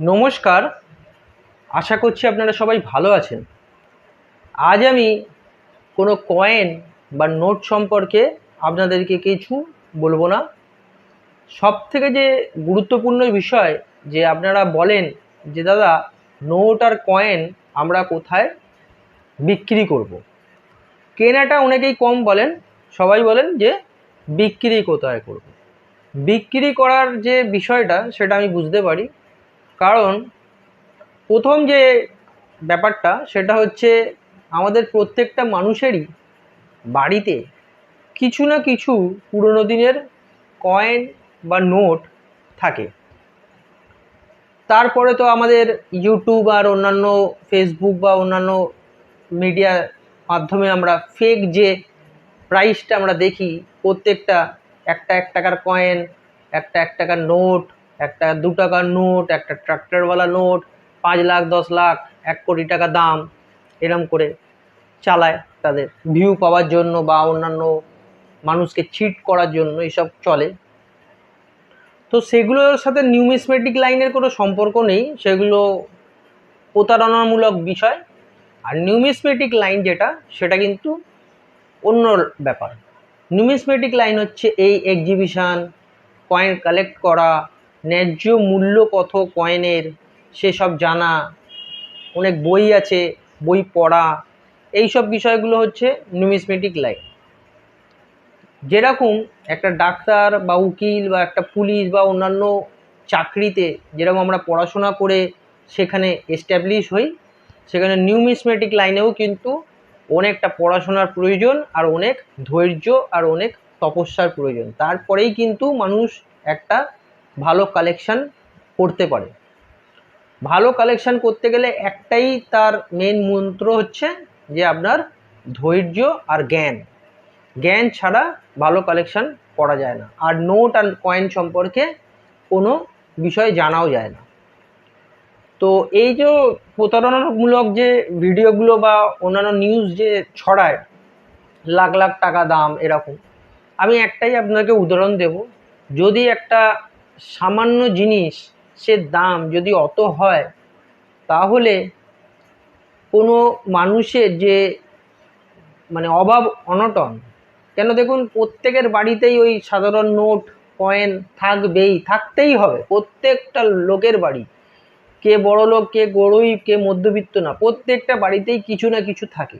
নমস্কার আশা করছি আপনারা সবাই ভালো আছেন আজ আমি কোনো কয়েন বা নোট সম্পর্কে আপনাদেরকে কিছু বলব না সব থেকে যে গুরুত্বপূর্ণ বিষয় যে আপনারা বলেন যে, দাদা নোট আর কয়েন আমরা কোথায় বিক্রি করব। কেনাটা অনেকেই কম বলেন, সবাই বলেন যে, বিক্রি কোথায় করব। বিক্রি করার যে বিষয়টা, সেটা আমি বুঝতে পারি কারণ প্রথম যে ব্যাপারটা সেটা হচ্ছে আমাদের প্রত্যেকটা মানুষেরই বাড়িতে কিছু না কিছু পুরনো দিনের কয়েন বা নোট থাকে। তারপরে তো আমাদের ইউটিউব আর অন্যান্য ফেসবুক বা অন্যান্য মিডিয়ার মাধ্যমে আমরা ফেক যে প্রাইসটা আমরা দেখি, প্রত্যেকটা একটা এক টাকার কয়েন, একটা এক টাকার নোট একটা দু টাকার নোট, একটা ট্রাক্টরওয়ালা নোট, পাঁচ লাখ, দশ লাখ, এক কোটি টাকা দাম, এরম করে চালায় তাদের। ভিউ পাওয়ার জন্য বা অন্যান্য মানুষকে চিট করার জন্য এইসব চলে। তো সেগুলোর সাথে নিউমিসমেটিক লাইনের কোনো সম্পর্ক নেই, সেগুলো প্রতারণামূলক বিষয়। আর নিউমিসমেটিক লাইন যেটা, সেটা কিন্তু অন্য ব্যাপার। নিউমিসমেটিক লাইন হচ্ছে এই এক্সিবিশান কয়েন কালেক্ট করা ন্যায্য মূল্য কত কয়েনের? সেসব জানা। অনেক বই আছে, বই পড়া। এই সব বিষয়গুলো হচ্ছে নিউমিসমেটিক লাইন যেরকম একটা ডাক্তার বা উকিল বা একটা পুলিশ বা অন্যান্য চাকরিতে যেরকম আমরা পড়াশোনা করে সেখানে এস্টাবলিশ হই, সেখানে নিউমিসমেটিক লাইনেও কিন্তু অনেকটা পড়াশোনার প্রয়োজন আর অনেক ধৈর্য আর অনেক তপস্যার প্রয়োজন। তারপরেই কিন্তু মানুষ একটা ভালো কালেকশান করতে পারে। ভালো কালেকশান করতে গেলে একটাই তার মেন মন্ত্র হচ্ছে যে আপনার ধৈর্য আর জ্ঞান। জ্ঞান ছাড়া ভালো কালেকশান করা যায় না। আর নোট আর কয়েন সম্পর্কে কোনো বিষয় জানাও যায় না। তো এই যে প্রতারণামূলক যে ভিডিওগুলো বা অন্যান্য নিউজ যে ছড়ায়, লাখ লাখ টাকা দাম এরকম, আমি একটাই আপনাকে উদাহরণ দেব। যদি একটা সামান্য জিনিস সে দাম যদি অত হয়, তাহলে কোনো মানুষের যে মানে অভাব অনটন। কেন দেখুন, প্রত্যেকের বাড়িতেই ওই সাধারণ নোট, কয়েন থাকবেই, থাকতেই হবে। প্রত্যেকটা লোকের বাড়ি। কে বড় লোক, কে গরিব কে মধ্যবিত্ত না, প্রত্যেকটা বাড়িতেই কিছু না কিছু থাকে।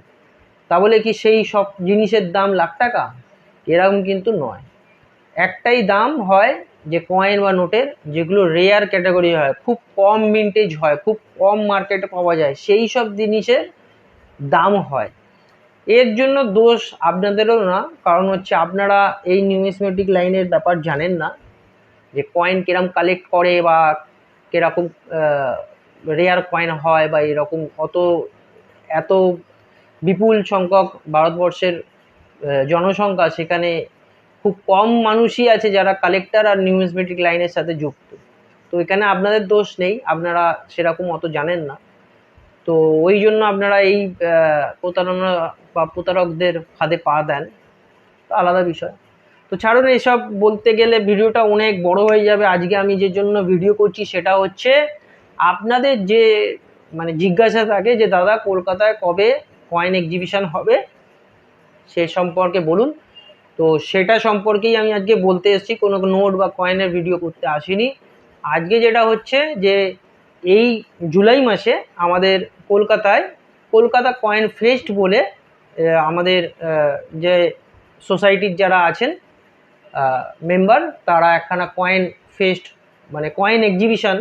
তাহলে কি সেই সব জিনিসের দাম লাখ টাকা? এরকম কিন্তু নয়। একটাই দাম হয় যে কয়েন বা নোটের যেগুলো রেয়ার ক্যাটাগরি হয়, খুব কম মিন্টেজ হয়, খুব কম মার্কেটে পাওয়া যায়, সেই সব জিনিসের দাম হয়। এর জন্য দোষ আপনাদেরও না, কারণ হচ্ছে আপনারা এই নিউমিসমেটিক লাইনের ব্যাপার জানেন না, যে কয়েন কিরম কালেক্ট করে বা কীরকম রেয়ার কয়েন হয় বা এরকম অত, এত বিপুল সংখ্যক ভারতবর্ষের জনসংখ্যা সেখানে খুব কম মানুষই আছে যারা কালেক্টর আর নিউমিসমেটিক লাইনের সাথে যুক্ত। তো এখানে আপনাদের দোষ নেই, আপনারা সেরকম অত জানেন না। তো ওই জন্য আপনারা এই প্রতারণা বা প্রতারকদের ফাঁদে পা দেন। আলাদা বিষয়। তো ছাড়ুন, এসব বলতে গেলে ভিডিওটা অনেক বড় হয়ে যাবে। আজকে আমি যে জন্য ভিডিও করছি সেটা হচ্ছে, আপনাদের যে মানে জিজ্ঞাসা থাকে যে, দাদা, কলকাতায় কবে কয়েন এক্সিবিশন হবে? সে সম্পর্কে বলুন। তো সেটা সম্পর্কেই আমি আজকে বলতে এসেছি। কোনো নোট বা কয়েনের ভিডিও করতে আসিনি। আজকে যেটা হচ্ছে যে এই জুলাই মাসে আমাদের কলকাতায় কলকাতা কয়েন ফেস্ট বলে আমাদের যে সোসাইটির যারা আছেন মেম্বার, তারা একখানা কয়েন ফেস্ট মানে কয়েন এক্সিবিশন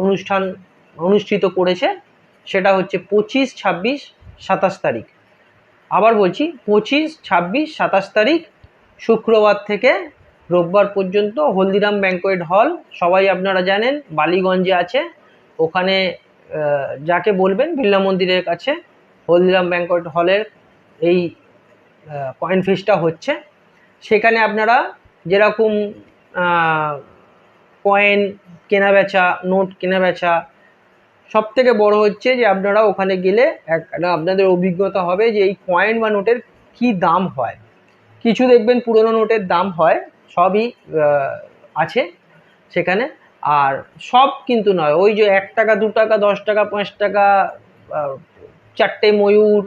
অনুষ্ঠান অনুষ্ঠিত করেছে। সেটা হচ্ছে পঁচিশ, ছাব্বিশ, সাতাশ তারিখ। আবার বলছি পঁচিশ, ছাব্বিশ, সাতাশ তারিখ শুক্রবার থেকে রোববার পর্যন্ত হলদিরাম ব্যাঙ্কোয়েট হল। সবাই আপনারা জানেন, বালিগঞ্জে আছে। ওখানে যাকে বলবেন বিড়লা মন্দিরের কাছে হলদিরাম ব্যাঙ্কোয়েট হলের এই কয়েন ফেস্টটা হচ্ছে। সেখানে আপনারা যেরকম কয়েন কেনা বেচা নোট কেনা বেচা সব থেকে বড় হচ্ছে যে আপনারা ওখানে গেলে একটা আপনাদের অভিজ্ঞতা হবে যে এই কয়েন বা নোটের কী দাম হয়। কিছু দেখবেন পুরনো নোটের দাম হয়, সবই আছে সেখানে। আর সব কিন্তু নয়, ওই যে এক টাকা, দু টাকা, দশ টাকা, পাঁচ টাকা চারটে ময়ূর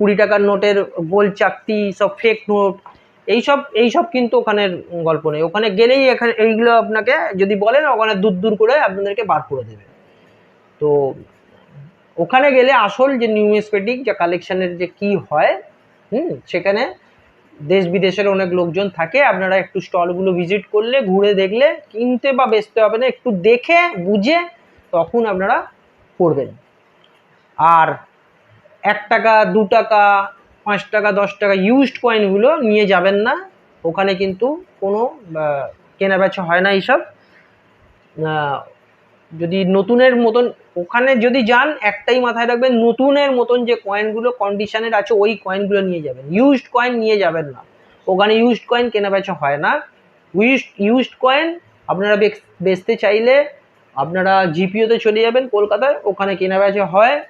কুড়ি টাকার নোটের গোল চাকতি, সব ফেক নোট এইসব এইসব কিন্তু ওখানের গল্প নেই। ওখানে গেলেই এখানে এইগুলো আপনাকে যদি বলেন, ওখানে দূর দূর করে আপনাদেরকে বার করে দেবে। তো ওখানে গেলে আসল যে নিউমিসপেটিক যে কালেকশানের যে কি হয়, হুম, সেখানে দেশ বিদেশের অনেক লোকজন থাকে। আপনারা একটু স্টলগুলো ভিজিট করলে, ঘুরে দেখলে, কিনতে বা বেচতে হবে না, একটু দেখে, বুঝে তখন আপনারা করবেন। আর এক টাকা, দু টাকা পাঁচ টাকা, দশ টাকা ইউজড কয়েনগুলো নিয়ে যাবেন না। ওখানে কিন্তু কোনো কেনা বেচা হয় না এইসব। যদি নতুনের মতন, ওখানে যদি যান, একটাই মাথায় রাখবেন, নতুনের মতন যে কয়েনগুলো কন্ডিশনের আছে, ওই কয়েনগুলো নিয়ে যাবেন। ইউজড কয়েন নিয়ে যাবেন না। ওখানে ইউজড কয়েন কেনা বেচা হয় না। ইউজড ইউজড কয়েন আপনারা বেচ- বেচতে চাইলে আপনারা জিপিওতে চলে যাবেন কলকাতায়, ওখানে কেনা বেচা হয়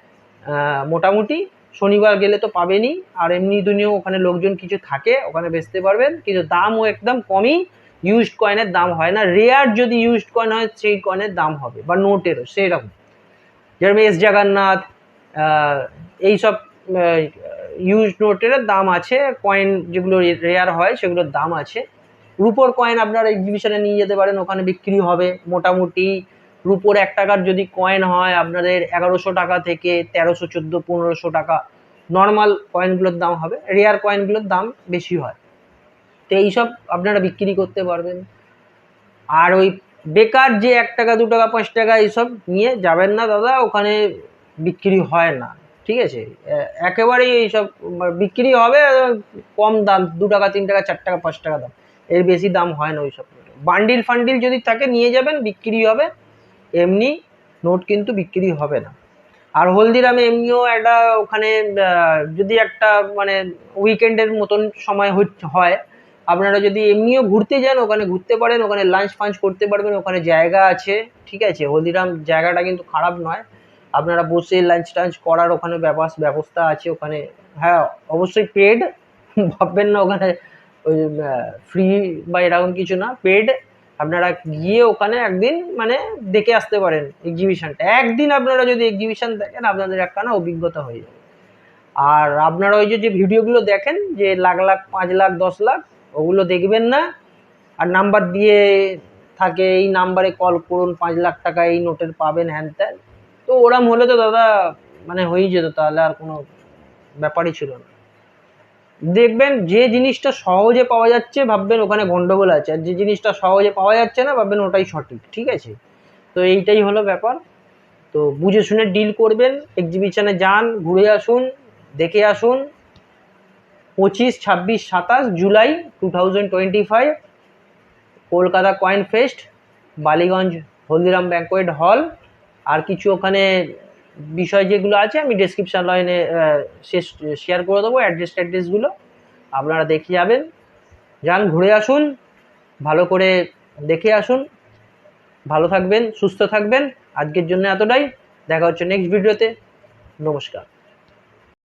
মোটামুটি। শনিবার গেলে তো পাবেনই, আর এমনি দুনিয়াও ওখানে লোকজন কিছু থাকে, ওখানে বেচতে পারবেন, কিন্তু দামও একদম কমই ইউজড কয়েনের দাম হয় না রেয়ার যদি ইউজড কয়েন হয়, সেই কয়েনের দাম হবে, বা নোটেরও সেই রকম যেরকম এস জগন্নাথ এইসব ইউজ নোটের দাম আছে কয়েন যেগুলো রেয়ার হয়, সেগুলোর দাম আছে। রুপোর কয়েন আপনারা এক্সিবিশনে নিয়ে যেতে পারেন, ওখানে বিক্রি হবে, মোটামুটি রুপোর এক টাকার যদি কয়েন হয়, আপনাদের এগারোশো টাকা থেকে তেরোশো চোদ্দ, পনেরোশো টাকা নর্মাল কয়েনগুলোর দাম হবে। রেয়ার কয়েনগুলোর দাম বেশি হয়। তো এইসব আপনারা বিক্রি করতে পারবেন। আর ওই বেকার যে এক টাকা, দু টাকা, পাঁচ টাকা এইসব নিয়ে যাবেন না দাদা, ওখানে বিক্রি হয় না। ঠিক আছে? একেবারেই এইসব বিক্রি হবে, কম দাম, দু টাকা, তিন টাকা, চার টাকা, পাঁচ টাকা দাম। এর বেশি দাম হয় না ওইসব। বান্ডিল ফান্ডিল যদি থাকে, নিয়ে যাবেন, বিক্রি হবে। এমনি নোট কিন্তু বিক্রি হবে না। আর হলদিরামে এমনিও একটা ওখানে যদি একটা মানে উইকেন্ডের মতন সময় হয়, আপনারা যদি এমনিও ঘুরতে যান, ওখানে ঘুরতে পারেন, ওখানে লাঞ্চ ফাঞ্চ করতে পারবেন, ওখানে জায়গা আছে, ঠিক আছে? হলদিরাম জায়গাটা কিন্তু খারাপ নয়। আপনারা বসে লাঞ্চ টাঞ্চ করার ওখানে ব্যবস- ব্যবস্থা আছে ওখানে। হ্যাঁ অবশ্যই পেড ভাববেন না ওখানে ওই ফ্রি বা এরকম কিছু না। পেড আপনারা গিয়ে ওখানে একদিন মানে দেখে আসতে পারেন এক্সিবিশনটা একদিন আপনারা যদি এক্সিবিশন দেখেন, আপনাদের একখানা অভিজ্ঞতা হয়ে যাবে। আর আপনারা ওই যে যে ভিডিওগুলো দেখেন, যে লাখ লাখ, পাঁচ লাখ, দশ লাখ, ওগুলো দেখবেন না। আর নাম্বার দিয়ে থাকে, এই নাম্বারে কল করুন, পাঁচ লাখ টাকা এই নোটের পাবেন, হ্যান ত্যান। তো ওরম হলে তো দাদা মানে হয়েই যেত, তাহলে আর কোনো ব্যাপারই ছিল না। দেখবেন যে জিনিসটা সহজে পাওয়া যাচ্ছে, ভাববেন ওখানে গন্ডগোল আছে। আর যে জিনিসটা সহজে পাওয়া যাচ্ছে না, ভাববেন ওটাই সঠিক, ঠিক আছে? তো এইটাই হলো ব্যাপার। তো বুঝে শুনে ডিল করবেন এক্সিবিশনে যান, ঘুরে আসুন, দেখে আসুন। পঁচিশ, ছাব্বিশ, সাতাশ July two thousand twenty five Kolkata coin fest Ballygunge Haldiram banquet hall আর কিছু ওখানে বিষয় যেগুলো আছে, আমি ডেসক্রিপশান লাইনে শেষ শেয়ার করে দেবো অ্যাড্রেস ট্যাড্রেসগুলো আপনারা দেখে যাবেন। যান, ঘুরে আসুন। ভালো করে দেখে আসুন। ভালো থাকবেন, সুস্থ থাকবেন। আজকের জন্য এতটাই। দেখা হচ্ছে নেক্সট ভিডিওতে নমস্কার।